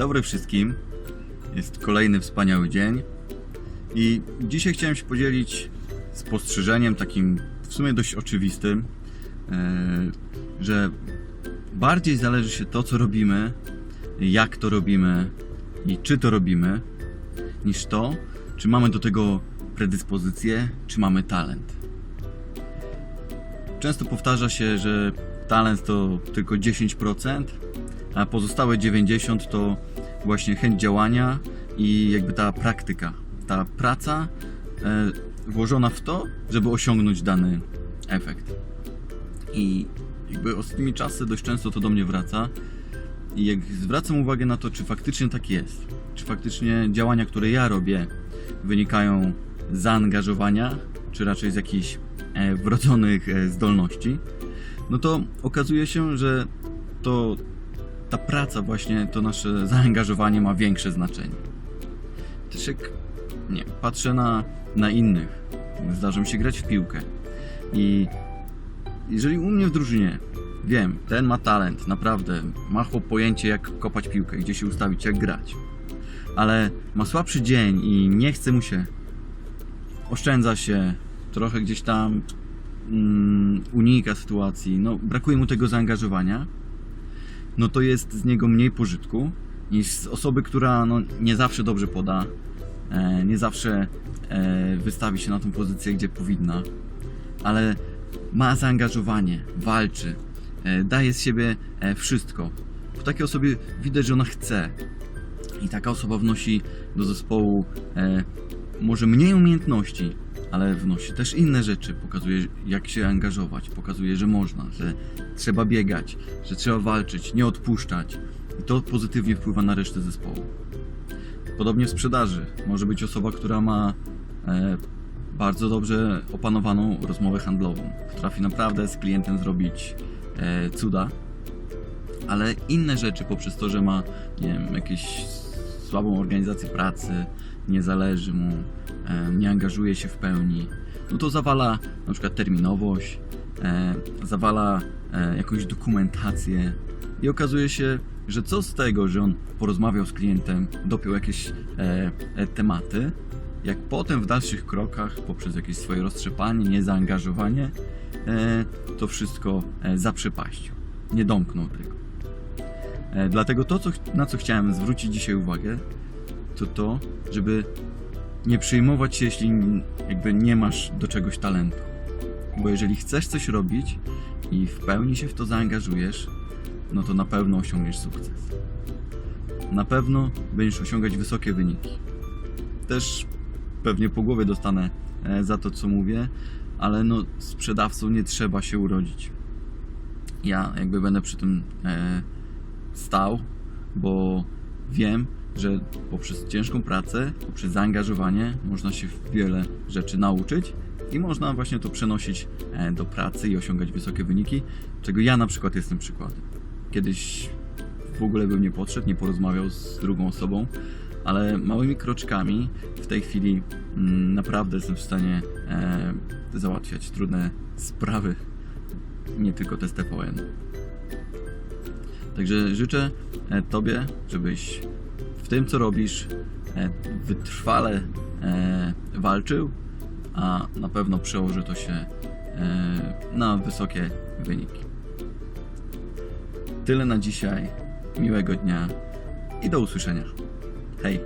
dobry wszystkim. Jest kolejny wspaniały dzień. I dzisiaj chciałem się podzielić spostrzeżeniem takim w sumie dość oczywistym, e, że bardziej zależy się to, co robimy, jak to robimy i czy to robimy, niż to, czy mamy do tego predyspozycję, czy mamy talent. Często powtarza się, że talent to tylko 10%, a pozostałe 90% to właśnie chęć działania i jakby ta praktyka, ta praca e, włożona w to, żeby osiągnąć dany efekt. I jakby ostatnimi czasy dość często to do mnie wraca i jak zwracam uwagę na to, czy faktycznie tak jest, czy faktycznie działania, które ja robię, wynikają z zaangażowania, czy raczej z jakichś e, wrodzonych e, zdolności, no to okazuje się, że to ta praca właśnie, to nasze zaangażowanie ma większe znaczenie. Też jak nie, patrzę na, na innych, zdarza mi się grać w piłkę. I jeżeli u mnie w drużynie wiem, ten ma talent, naprawdę, ma chłop pojęcie jak kopać piłkę, gdzie się ustawić, jak grać, ale ma słabszy dzień i nie chce mu się, oszczędza się, trochę gdzieś tam mm, unika sytuacji, no brakuje mu tego zaangażowania, no to jest z niego mniej pożytku niż z osoby, która no, nie zawsze dobrze poda, e, nie zawsze e, wystawi się na tą pozycję, gdzie powinna, ale ma zaangażowanie, walczy, e, daje z siebie e, wszystko. Po takiej osobie widać, że ona chce. I taka osoba wnosi do zespołu e, może mniej umiejętności, ale wnosi też inne rzeczy. Pokazuje, jak się angażować, pokazuje, że można, że trzeba biegać, że trzeba walczyć, nie odpuszczać. I to pozytywnie wpływa na resztę zespołu. Podobnie w sprzedaży. Może być osoba, która ma e, bardzo dobrze opanowaną rozmowę handlową. Potrafi naprawdę z klientem zrobić e, cuda, ale inne rzeczy poprzez to, że ma nie wiem, jakieś słabą organizację pracy, nie zależy mu, e, nie angażuje się w pełni, no to zawala na przykład terminowość, e, zawala e, jakąś dokumentację i okazuje się, że co z tego, że on porozmawiał z klientem, dopiął jakieś tematy, jak potem w dalszych krokach, poprzez jakieś swoje roztrzepanie, niezaangażowanie, to wszystko zaprzepaścił. Nie domknął tego. E, Dlatego to, co, na co chciałem zwrócić dzisiaj uwagę, to to, żeby nie przejmować się, jeśli jakby nie masz do czegoś talentu. Bo jeżeli chcesz coś robić i w pełni się w to zaangażujesz, no to na pewno osiągniesz sukces. Na pewno będziesz osiągać wysokie wyniki. Też pewnie po głowie dostanę e, za to, co mówię, ale no sprzedawcą nie trzeba się urodzić. Ja jakby będę przy tym e, stał, bo wiem, że poprzez ciężką pracę, poprzez zaangażowanie można się wiele rzeczy nauczyć i można właśnie to przenosić e, do pracy i osiągać wysokie wyniki, czego ja na przykład jestem przykładem. Kiedyś w ogóle bym nie podszedł, nie porozmawiał z drugą osobą, ale małymi kroczkami w tej chwili mm, naprawdę jestem w stanie e, załatwiać trudne sprawy, nie tylko test TVN. Także życzę e, Tobie, żebyś w tym, co robisz, e, wytrwale e, walczył, a na pewno przełoży to się na wysokie wyniki. Tyle na dzisiaj. Miłego dnia i do usłyszenia. Hej!